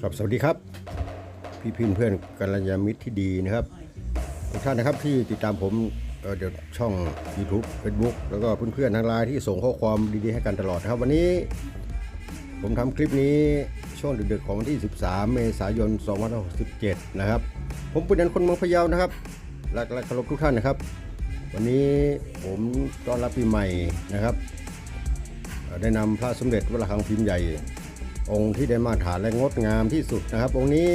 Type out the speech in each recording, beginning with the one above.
ครับสวัสดีครับ พี่พิมพ์เพื่อนกัลยาณมิตรที่ดีนะครับทุกท่านนะครับที่ติดตามผมเเดี๋ยวช่อง YouTube Facebook แล้วก็เพื่อนๆทางไลน์ที่ส่งข้อความดีๆให้กันตลอดนะครับ วันนี้ ผมทำคลิปนี้ช่วงดึกๆของวันที่ 13 เมษายน 2567 นะครับ ผมเป็นนันคนเมืองพะเยานะครับและและเคารพทุกท่านนะครับ วันนี้ผมต้อนรับปีใหม่นะครับ ได้นำพระสมเด็จวัดระฆังพิมพ์ใหญ่ องค์ที่ได้มาตรฐานและงดงามที่สุดนะครับ องค์นี้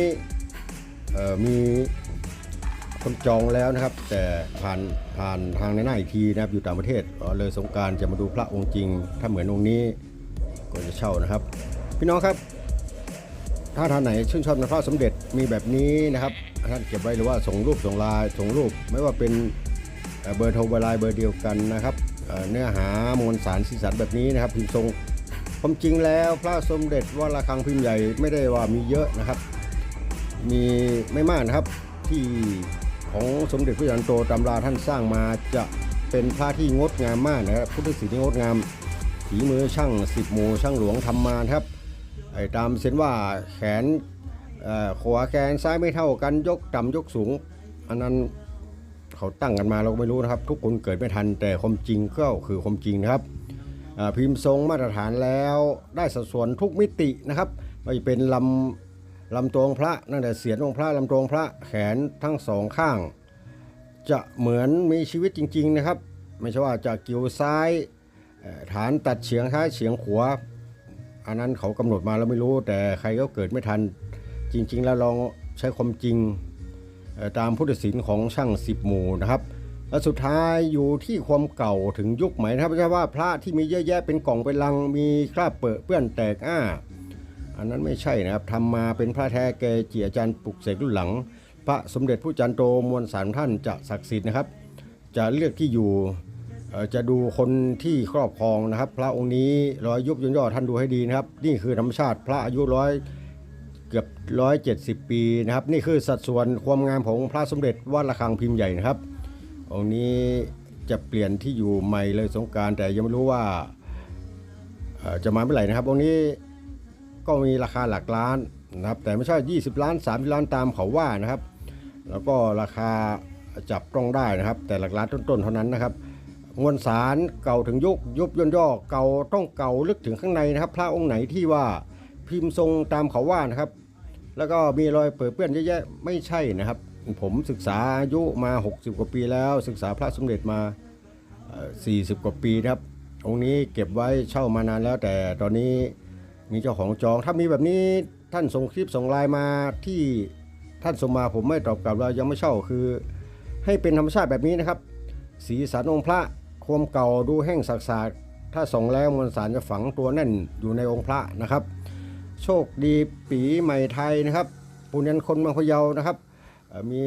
มีคนจองแล้วนะครับ แต่ผ่านผ่านทางในหน้าอีกทีนะครับอยู่ต่างประเทศเเลยสงการจะมาดูพระองค์จริง ถ้าเหมือนองค์นี้ก็จะเช่านะครับ พี่น้องครับ ถ้าท่านไหนชื่นชอบในพระสมเด็จมีแบบนี้นะครับท่านเก็บไว้หรือว่าส่งรูปส่งลายส่งรูป ไม่ว่าเป็นเบอร์โทรเบอร์ไลน์เบอร์เดียวกันนะครับเอ่อเนื้อหามวลสารสีสันแบบนี้นะครับพิมพ์ทรง ความจริงแล้วพระสมเด็จวระฆังพิมพ์ใหญ่ไม่ได้ว่ามีเยอะนะครับ มีไม่มากนะครับที่ของสมเด็จพระจันโตตำราท่านสร้างมาจะเป็นพระที่งดงามมากนะครับพุทธศิลป์ที่งดงามฝีมือช่างสิบหมู่ช่างหลวงทำมาครับไอ้ตามเส้นว่าแขนขวาแขนซ้ายไม่เท่ากันยกต่ำยกสูง อันนั้นเขาตั้งกันมาเราก็ไม่รู้นะครับ ทุกคนเกิดไม่ทันแต่ความจริงก็คือความจริงนะครับ พิมพ์ทรงมาตรฐานแล้วได้สัดส่วนทุกมิตินะครับไม่เป็นลำลำตัวองพระนั่นแต่เสียนองพระลำตัวองพระแขนทั้งสองข้าง จะเหมือนมีชีวิตจริง ๆนะครับ ไม่ใช่ว่าจะเกี่ยวซ้ายฐานตัดเฉียงซ้ายเฉียงขวาอันนั้นเขากำหนดมาแล้วไม่รู้ แต่ใครก็เกิดไม่ทันจริง ๆ แล้วลองใช้ความจริงตามพุทธศิลป์ของช่างสิบหมู่นะครับ และสุดท้ายอยู่ที่ความเก่าถึงยุคใหม่นะครับไม่ใช่ว่าพระที่มีเยอะแยะเป็นกล่องเป็นลังมีคราบเปื้อนเปื้อนแตกอ้า อันนั้นไม่ใช่นะครับทำมาเป็นพระแท้เกจิอาจารย์ปลุกเสกรุ่นหลัง พระสมเด็จผู้จันโตมวลสารท่านจะศักดิ์สิทธิ์นะครับ จะเลือกที่อยู่จะดูคนที่ครอบครองนะครับ พระองค์นี้ร้อยยุบยนย่อท่านดูให้ดีนะครับ นี่คือธรรมชาติพระอายุร้อยเกือบ170ปีนะครับ นี่คือสัดส่วนความงามของพระสมเด็จวัดระฆังพิมพ์ใหญ่นะครับ องค์นี้จะเปลี่ยนที่อยู่ใหม่เลยสงการแต่ยังไม่รู้ว่าจะมาเมื่อไหร่นะครับองค์นี้ก็มีราคาหลักล้านนะครับ แต่ไม่ใช่ 20 ล้าน 30 ล้านตามเขาว่านะครับ แล้วก็ราคาจับต้องได้นะครับ แต่หลักล้านต้นๆเท่านั้นนะครับมวลสารเก่าถึงยุคยุบย่นย่อเก่าต้องเก่าลึกถึงข้างในนะครับ พระองค์ไหนที่ว่าพิมพ์ทรงตามเขาว่านะครับ แล้วก็มีรอยเปื้อนเปื้อนเยอะแยะไม่ใช่นะครับ ผมศึกษาอายุมา 60 กว่าปีแล้ว ศึกษาพระสมเด็จมาเอ่อ40 กว่าปีครับ องค์นี้เก็บไว้เช่ามานานแล้ว แต่ตอนนี้มีเจ้าของจอง ถ้ามีแบบนี้ท่านส่งคลิปส่งไลน์มาที่ท่านส่งมาผมไม่ตอบกลับว่ายังไม่เช่าคือ ให้เป็นธรรมชาติแบบนี้นะครับ สีสันองค์พระความเก่าดูแห้งสากถ้าส่งแล้วมวลสารจะฝังตัวแน่นอยู่ในองค์พระนะครับ โชคดีปีใหม่ไทยนะครับปุญญคนเมืองพะเยานะครับ มี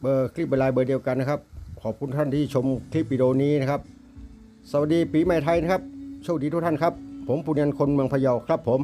เบอร์คลิปเบอร์ไลาเบอร์เดียวกันนะครับ ขอบคุณท่านที่ชมคลิปวิดีโอนี้นะครับ สวัสดีปีใหม่ไทยนะครับ โชคดีทุกท่านครับ ผมปุญญคนเมืองพะเยาครับผม